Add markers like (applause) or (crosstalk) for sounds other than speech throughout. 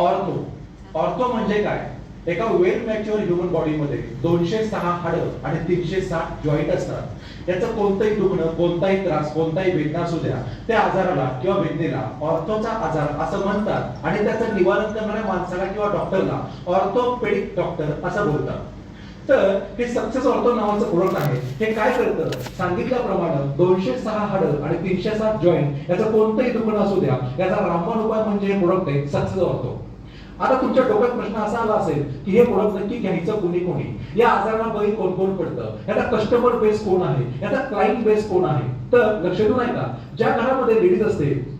Ortho. Ortho म्हणजे काय? एका वेल मॅच्युअर ह्युमन बॉडीमध्ये दोनशे सहा हाडं आणि तीनशे साठ जॉईंट असतात. याचं कोणतंही दुखणं कोणताही त्रास कोणताही वेदना असू द्या त्या आजाराला किंवा वेदनेला ऑर्थोचा आजार असं म्हणतात. आणि त्याचं निवारण करणाऱ्या माणसाला किंवा डॉक्टरला ऑर्थोपेडिक डॉक्टर असं बोलतात. तर हे सक्सेस ऑर्थो नावाचं प्रोडक्ट आहे. हे काय करतं? सांगितल्याप्रमाणे दोनशे सहा हाड आणि तीनशे सात जॉईंट याचं कोणतंही दुखणं असू द्या याचा रामबाण उपाय म्हणजे हे प्रोडक्ट आहे सक्सेस ऑर्थो आता तुमच्या डोक्यात प्रश्न असा आला असेल की हे प्रोडक्ट नक्की घ्यायचं कोणी कोणी. या आजाराला कोण कोण पडतं? याचा कस्टमर बेस कोण आहे? याचा क्लाइंट बेस कोण आहे? तर लक्ष देऊ नाही का ज्या घरामध्ये लेडीज असते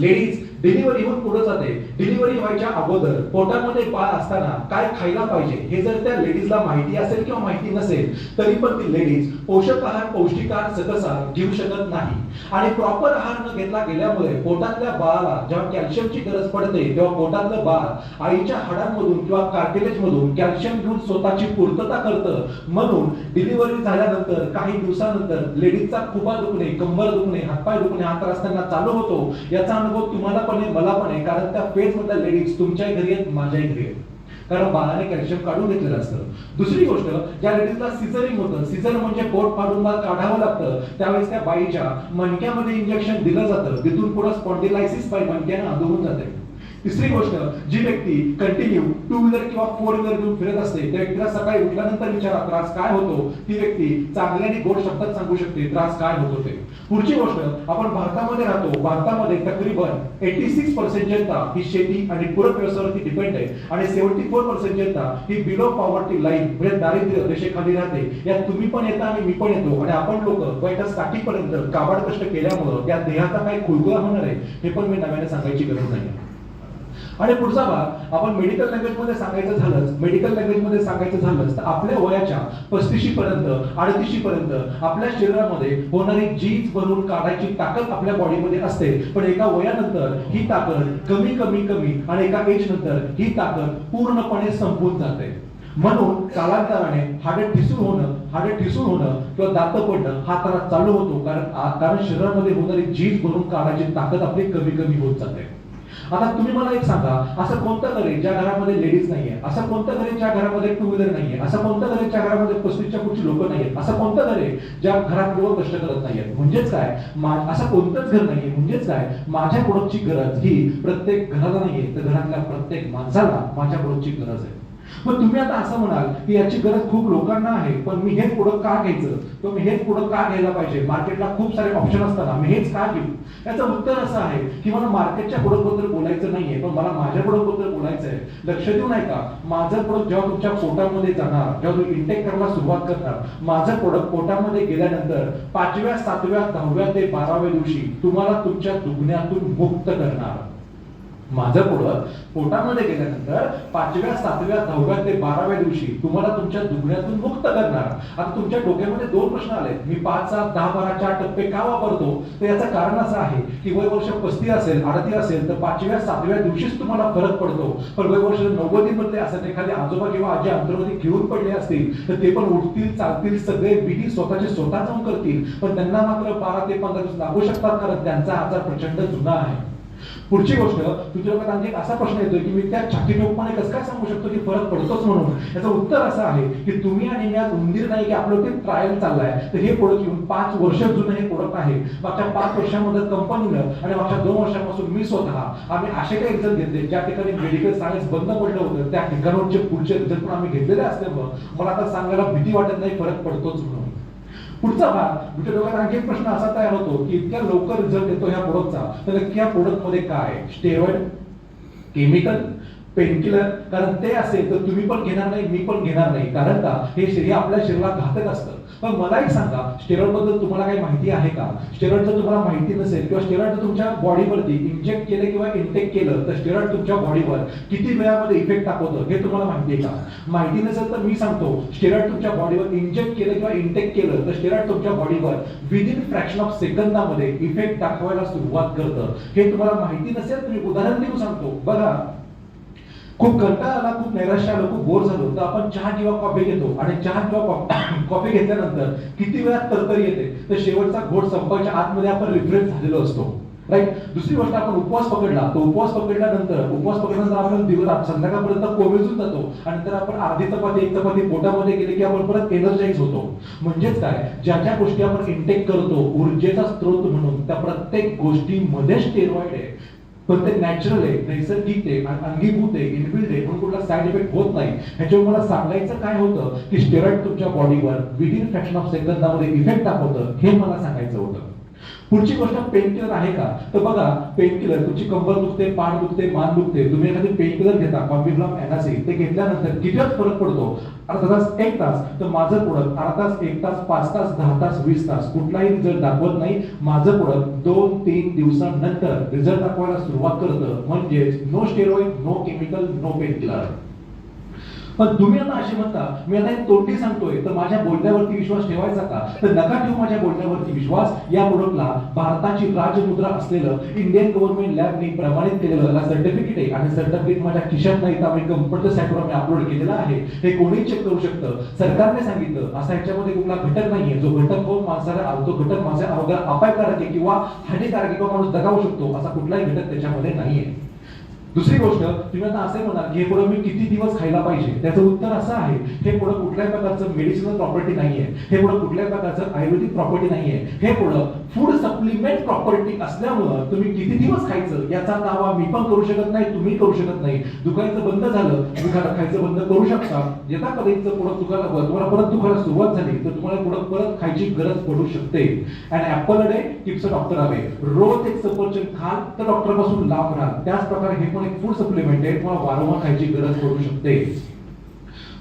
लेडीज डिलिव्हरी होऊन पुढे जाते. डिलिव्हरी व्हायच्या अगोदर पोटामध्ये बाळ असताना काय खायला पाहिजे हे जर त्या लेडीजला माहिती असेल किंवा माहिती नसेल तरी पण ती लेडीज पोषक आहार पौष्टिक आहार सकसार घेऊ शकत नाही. आणि प्रॉपर आहार न घेतला गेल्यामुळे पोटातल्या बाळाला जेव्हा कॅल्शियमची गरज पडते तेव्हा पोटातलं बाळ आईच्या हाडांमधून किंवा कार्टिलेज मधून कॅल्शियम घेऊन स्वतःची पूर्तता करतं. म्हणून डिलिव्हरी झाल्यानंतर काही दिवसानंतर लेडीजचा खुबा दुखणे कंबर दुखणे हातपाय दुखणे हा त्रास त्यांना चालू होतो. याचा अनुभव तुम्हाला पण आहे मला पण आहे कारण त्या फेज मधल्या लेडीज तुमच्याही घरी आहेत माझ्याही घरी आहेत. कारण बाळाने कॅल्शियम काढून घेतलेलं असतं. दुसरी गोष्ट ज्या लेडीजला सिझरिंग होतं सिझर म्हणजे पोट फाडून बाळ काढावं लागतं त्यावेळेस त्या बाईच्या मणक्यामध्ये इंजेक्शन दिलं जातं. तिथून पुढे स्पॉन्डिलायसिस बाई मणक्याने अधून जाते. तिसरी गोष्ट जी व्यक्ती कंटिन्यू टू व्हीलर किंवा फोर व्हीलर घेऊन फिरत असते त्या व्यक्तीला सकाळी उठल्यानंतर विचारा त्रास काय होतो? ती व्यक्ती चांगल्याने गोड शब्दात सांगू शकते त्रास काय होतो होते पुढची गोष्ट आपण भारतामध्ये राहतो भारतामध्ये तकरीबन एटी सिक्स पर्सेंट जनता ही शेती आणि पूरक व्यवसायावरती डिपेंड आहे. आणि सेव्हन्टी फोर पर्सेंट जनता ही बिलो पॉवर्टी लाईन म्हणजे दारिद्र्य रेषेखाली राहते. यात तुम्ही पण येता आणि मी पण येतो. आणि आपण लोक वयाच्या साठीपर्यंत काबाड कष्ट केल्यामुळं त्या देहाचा काही खुळगुळा होणार आहे हे पण मी नव्याने सांगायची गरज नाही. आणि पुढचा भाग आपण मेडिकल लँग्वेजमध्ये सांगायचं झालंच मेडिकल लँग्वेजमध्ये सांगायचं झालंच तर आपल्या वयाच्या पस्तीशी पर्यंत अडतीशी पर्यंत आपल्या शरीरामध्ये होणारी जीज भरून काढायची ताकद आपल्या बॉडीमध्ये असते. पण एका वयानंतर ही ताकद कमी कमी कमी आणि एका एज नंतर ही ताकद पूर्णपणे संपून जाते. म्हणून कालांतराने हाडे ठिसूळ होणं हाडे ठिसूळ होणं किंवा दात पडणं हा त्रास चालू होतो. कारण कारण शरीरामध्ये होणारी जीज भरून काढायची ताकद आपली कमी कमी होत जाते. आता तुम्ही मला एक सांगा असं कोणतं घर ज्या घरामध्ये लेडीज नाहीये? असं कोणतं घर ज्या घरामध्ये टू व्हीलर नाहीये? असं कोणतं घर ज्या घरामध्ये पस्तीसच्या पुढची लोक नाहीयेत? असं कोणतं घर आहे ज्या घरात लोक कष्ट करत नाहीयेत? म्हणजेच काय? असं कोणतंच घर नाहीये. म्हणजेच काय? माझ्या प्रोडक्टची गरज ही प्रत्येक घराला नाहीये तर घरातल्या प्रत्येक माणसाला माझ्या प्रोडक्टची गरज आहे. मग तुम्ही आता असं म्हणाल की याची गरज खूप लोकांना आहे पण मी हेच प्रोडक्ट का घ्यायचं? तर मी हेच प्रोडक्ट का घ्यायला पाहिजे? मार्केटला खूप सारे ऑप्शन असताना मी हेच का घेऊ? याचं उत्तर असं आहे की मला मार्केटच्या प्रोडक्टबद्दल बोलायचं नाहीये पण मला माझ्या प्रोडक्टबद्दल बोलायचं आहे. लक्ष देऊ नाही का माझं प्रोडक्ट जेव्हा तुमच्या पोटामध्ये जाणार जेव्हा तुम्ही इंटेक करायला सुरुवात करणार माझं प्रोडक्ट पोटामध्ये गेल्यानंतर पाचव्या सातव्या दहाव्या ते बाराव्या दिवशी तुम्हाला तुमच्या दुखण्यातून मुक्त करणार. माझं पुढं पोटामध्ये गेल्यानंतर पाचव्या सातव्या दहाव्या ते बाराव्या दिवशी तुम्हाला तुमच्या दुखण्यातून मुक्त करणार. आता तुमच्या डोक्यामध्ये दोन प्रश्न आले मी पाच सात दहा बारा चार टप्पे का वापरतो? तर याचं कारण असं आहे की वय वर्ष पस्ती असेल आरती असेल तर पाचव्या सातव्या दिवशीच तुम्हाला फरक पडतो. पण वय वर्ष नव्वदी मधले असेल एखादे आजोबा किंवा आजी अंतर्गती घेऊन पडले असतील तर ते पण उठतील चालतील सगळे बिटी स्वतःचे स्वतः जाऊन करतील. पण त्यांना मात्र बारा ते पंधरा दिवस लागू शकतात कारण त्यांचा आजार प्रचंड जुना आहे. पुढची गोष्ट तुझ्या डोक्यात आणखी एक असा प्रश्न येतोय की मी त्या छातीटोपपणे कसं काय सांगू शकतो की फरक पडतोच म्हणून? याचं उत्तर असं आहे की तुम्ही आणि मी आज उंदीर नाही की आपलं ते ट्रायल चाललाय. तर हे प्रोडक्ट येऊन पाच वर्ष जुनं हे प्रोडक्ट आहे. मागच्या पाच वर्षामध्ये कंपनीनं आणि मागच्या दोन वर्षापासून मी स्वतः आम्ही असे काही एक्झाम घेतले ज्या ठिकाणी मेडिकल सायन्स बंद पडलं होतं त्या ठिकाणावरचे पुढचे रिझल्ट पण आम्ही घेतलेले असल्यामुळं मला आता सांगायला भीती वाटत नाही फरक पडतोच म्हणून. पुढचा भाग म्हणजे लोकांना आणखी एक प्रश्न असा तयार होतो की इतक्या लवकर रिझल्ट येतो ह्या प्रोडक्टचा तर नक्की या प्रोडक्टमध्ये काय स्टेरॉइड केमिकल पेनकिलर कारण ते असेल तर तुम्ही पण घेणार नाही मी पण घेणार नाही. कारण का? हे शरीर आपल्या शरीराला घातक असतं. पण मला एक सांगा स्टेरॉइडबद्दल तुम्हाला काही माहिती आहे का? स्टेरॉइड जर तुम्हाला माहिती नसेल किंवा स्टेरॉइड तुमच्या बॉडीवरती इंजेक्ट केलं किंवा इंटेक केलं तर स्टेरॉइड तुमच्या बॉडीवर किती वेळामध्ये इफेक्ट दाखवतं हे तुम्हाला माहिती आहे का? माहिती नसेल तर मी सांगतो स्टेरॉइड तुमच्या बॉडीवर इंजेक्ट केलं किंवा इंटेक केलं तर स्टेरॉइड तुमच्या बॉडीवर विदिन फ्रॅक्शन ऑफ सेकंदामध्ये इफेक्ट दाखवायला सुरुवात करतं. हे तुम्हाला माहिती नसेल तर मी उदाहरण देऊ सांगतो. बघा. खूप कंटाळा आला खूप नैराश्य आलं खूप बोर झालो तर आपण चहा किंवा कॉफी घेतो आणि चहा किंवा कॉफी (coughs) घेतल्यानंतर किती वेळात तरतर येते. तर शेवटचा घोट संपायच्या आतमध्ये आपण रिफ्रेश झालेलो असतो. राईट दुसरी गोष्ट आपण उपवास पकडला. तो उपवास पकडल्यानंतर उपवास पकडल्यानंतर आपण दिवस संध्याकाळपर्यंत कोमेजून जातो आणि नंतर आपण अर्धी चपाती एक चपाती पोटामध्ये गेले की आपण परत एनर्जाईज होतो. म्हणजेच काय? ज्या ज्या गोष्टी आपण इंटेक करतो ऊर्जेचा स्त्रोत म्हणून त्या प्रत्येक गोष्टीमध्ये स्टेरॉइड आहे. पण ते नॅचरल आहे नैसर्गिक आहे अंगीभूत आहे इनबिल्ड आहे म्हणून कुठला साईड इफेक्ट होत नाही. ह्याच्यावर मला सांगायचं काय होतं की स्टेरॉइड तुमच्या बॉडीवर विदिन फ्रॅक्शन ऑफ सेकंदामध्ये इफेक्ट दाखवतं हे मला सांगायचं होतं. पुढची गोष्ट पेन किलर आहे का? तर बघा पेन किलर तुमची कंबर दुखते पाठ दुखते मान दुखते तुम्ही एखादी पेन किलर घेता कॉम्बिफ्लॉम एनासी ते घेतल्यानंतर किती फरक पडतो? अर्धा तास एक तास. तर माझं प्रोडक्ट अर्धा तास एक तास पाच तास दहा तास वीस तास. कुठलाही रिझल्ट दाखवत नाही. माझं प्रोडक्ट दोन तीन दिवसानंतर रिझल्ट दाखवायला सुरुवात करतं. म्हणजेच no steroid no chemical no painkiller पण तुम्ही आता असे म्हणता मी आता एक तोटी सांगतोय तर माझ्या बोलण्यावरती विश्वास ठेवायचा का? तर नका ठेवू माझ्या बोलण्यावरती विश्वास. या प्रोडक्टला भारताची राजमुद्रा असलेलं इंडियन गव्हर्नमेंट लॅबने प्रमाणित केलेलं सर्टिफिकेट आहे. आणि सर्टिफिकेट माझ्या खिशात नाही तर आम्ही कम्प्युटर साईटवर मी अपलोड केलेलं आहे. हे कोणी चेक करू शकतं. सरकारने सांगितलं असा याच्यामध्ये कुठला घटक नाहीये. जो घटक होऊन माणसाला जो घटक माझ्या आरोग्याला अपायकारक आहे किंवा हानिकारक आहे किंवा माणूस दगावू शकतो असा कुठलाही घटक त्याच्यामध्ये नाहीये. दुसरी गोष्ट तुम्ही आता असे म्हणाल की हे पुढं मी किती दिवस खायला पाहिजे? त्याचं उत्तर असं आहे हे पुढं कुठल्याही प्रकारचं मेडिसिनल प्रॉपर्टी नाहीये. हे पुढं कुठल्याही प्रकारचं आयुर्वेदिक प्रॉपर्टी नाहीये. हे पुढं फूड सप्लिमेंट प्रॉपर्टी असल्यामुळं तुम्ही किती दिवस खायचं? याचा दावा मी पण करू शकत नाही तुम्ही करू शकत नाही. दुखायचं बंद झालं तुम्ही खा- खायचं बंद करू शकता. येता कधीच पुढं दुखायला तुम्हाला परत दुखायला सुरुवात झाली तर तुम्हाला पुढं परत खायची गरज पडू शकते. And apple day tips doctor हवे रोज एक सफरचंद खाल तर डॉक्टरपासून लांब राहा. त्याच प्रकारे हे पण एक फूड सप्लिमेंट आहे तुम्हाला वारंवार खायची गरज पडू शकते.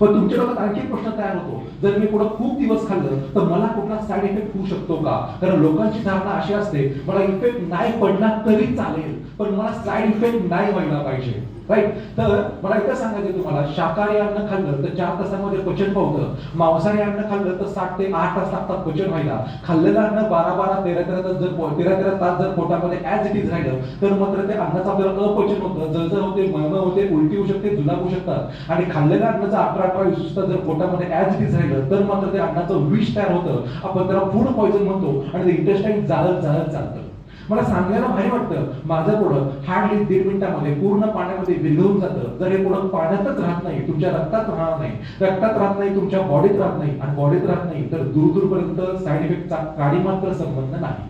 पण तुमच्या डोक्यात आणखी प्रश्न तयार होतो. जर मी पुढे खूप दिवस खाल्लं तर मला कुठला साईड इफेक्ट होऊ शकतो का? कारण लोकांची धारणा अशी असते मला इफेक्ट नाही पडला तरी चालेल पण मला साईड इफेक्ट नाही व्हायला पाहिजे. राईट तर मला एकच सांगायचं तुम्हाला शाकाहारी अन्न खाल्लं तर चार तासामध्ये पचन पावतं मांसाहारी अन्न खाल्लं तर सात ते आठ तास लागतात पचन व्हायला. खाल्लेलं अन्न बारा बारा तेरा तेरा तास जर तेरा तेरा तास जर पोटामध्ये ऍज इट इज राहिलं तर मात्र ते अन्नाचं आपल्याला अपचन होतं. जळजळ होते मळमळ होते उलटी होऊ शकते जुलाब होऊ शकतात. आणि खाल्लेलं अन्नाचं अठरा अठरा वीस तास जर पोटामध्ये ऍज इट इज राहिलं तर मात्र ते अन्नाचं विष तयार होतं. आपण त्याला फूड पॉइझन म्हणतो आणि ते इंटेस्टाईन जाळत जाळत चालतं. मला सांगायला भारी वाटतं. माझं प्रोडक्ट हार्डली दीड मिनिटामध्ये पूर्ण पाण्यामध्ये विरघळून जातं. जर हे प्रोडक्ट पाण्यातच राहत नाही तुमच्या रक्तात राहणार नाही. रक्तात राहत नाही तुमच्या बॉडीत राहत नाही आणि बॉडीत राहत नाही तर दूर दूरपर्यंत साईड इफेक्टचा काडी मात्र संबंध नाही.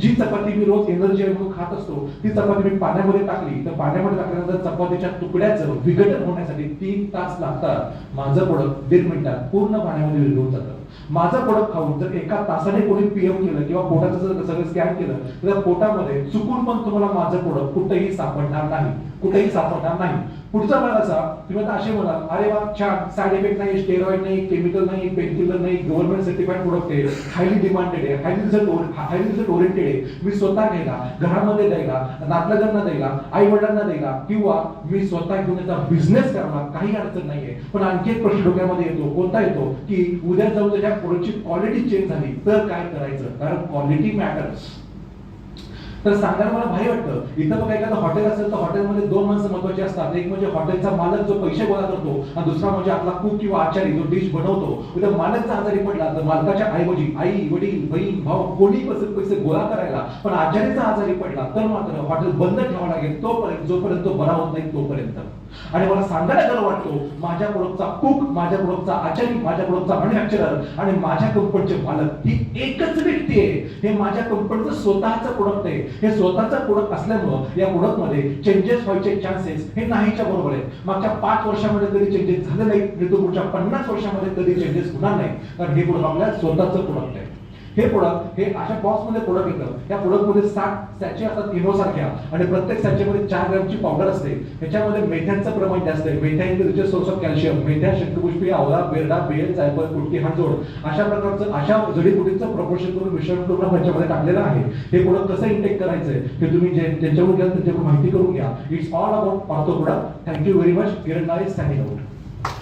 जी चपाती मी रोज एनर्जी म्हणून खात असतो ती चपाती मी पाण्यामध्ये टाकली तर पाण्यामध्ये टाकल्यानंतर चपातीच्या तुकड्याचं विघटन होण्यासाठी तीन तास लागतात. माझं प्रोडक्ट दीड मिनिटात पूर्ण पाण्यामध्ये विरघळून जातं. माझं प्रोडक्ट खाऊन जर एका तासाने कोणी पीएम केलं किंवा पोटाचं जर सगळं स्कॅन केलं तर त्या पोटामध्ये चुकून पण तुम्हाला माझं प्रोडक्ट कुठेही सापडणार नाही. कुठेही सापडणार नाही. पुढचा भाग असा तुम्ही आता असे म्हणाल अरे वा छान साईड इफेक्ट नाही स्टेरॉइड नाही केमिकल नाही पेंटिलर नाही गव्हर्नमेंट सर्टिफाईड प्रोडक्ट आहे हायली डिमांडेड आहे highly result highly result oriented आहे. मी स्वतः घ्यायला घरामध्ये द्यायला नातलगांना द्यायला आई वडिलांना द्यायला किंवा मी स्वतः घेऊन याचा बिझनेस करणार काही अडचण नाहीये. पण आणखी एक प्रश्न डोक्यामध्ये येतो कोणता येतो की उद्या जाऊन त्याच्या प्रोडक्टची क्वालिटी चेंज झाली तर काय करायचं? कारण क्वालिटी मॅटर्स तर सांगायला मला भारी वाटतं इथं बघा एखादं हॉटेल असेल तर हॉटेलमध्ये दोन माणसं महत्वाची असतात. एक म्हणजे हॉटेलचा मालक जो पैसे गोळा करतो आणि दुसरा म्हणजे आपला कुक किंवा आचारी जो डिश बनवतो. उद्या मालकचा आजारी पडला तर मालकाच्या ऐवजी आई वडील बहीण भाऊ कोणी पैसे पैसे गोळा करायला. पण आचारीचा आजारी पडला तर मात्र हॉटेल बंद ठेवावं लागेल तोपर्यंत जोपर्यंत तो बरा होत नाही तोपर्यंत. आणि मला सांगायला गर्व वाटतो माझ्या प्रोडक्टचा कुक माझ्या प्रोडक्टचा आचारी माझ्या प्रोडक्टचा मॅन्युफॅक्चरर आणि माझ्या कंपनीचे मालक ही एकच व्यक्ती आहे. हे माझ्या कंपनीचं स्वतःचं प्रोडक्ट आहे. हे स्वतःचं प्रोडक्ट असल्यामुळं या प्रोडक्टमध्ये चेंजेस व्हायचे चान्सेस हे नाहीच्या बरोबर आहे मागच्या पाच वर्षामध्ये कधी चेंजेस झाले नाही पुढच्या पन्नास वर्षामध्ये कधी चेंजेस होणार नाही कारण हे प्रोडक्ट आपल्या स्वतःचं प्रोडक्ट आहे. हे प्रोडक्ट हे अशा बॉक्समध्ये प्रोडक्ट येतं. त्या प्रोडक्टमध्ये साठ सॅचे असतात इनो सारख्या आणि प्रत्येक सॅचेमध्ये चार ग्रॅमची पावडर असते. ह्याच्यामध्ये मेथ्यांचं प्रमाण जास्त आहे. मेथ्या is richest source of calcium मेथ्या शंखपुष्पी आवळा बेरडा बेल जायफळ कुटकी हातजोड अशा प्रकारचं अशा जडीबुटीचं प्रपोर्शन करून मिश्रण करून ह्याच्यामध्ये टाकलेलं आहे. हे प्रोडक्ट कसं इंटेक करायचंय हे तुम्ही जे ज्यांच्याकडून घ्याल त्यांच्याकडून माहिती करून घ्या. इट्स ऑल अबाउट पाहतो product thank you very much Kiran nice standing out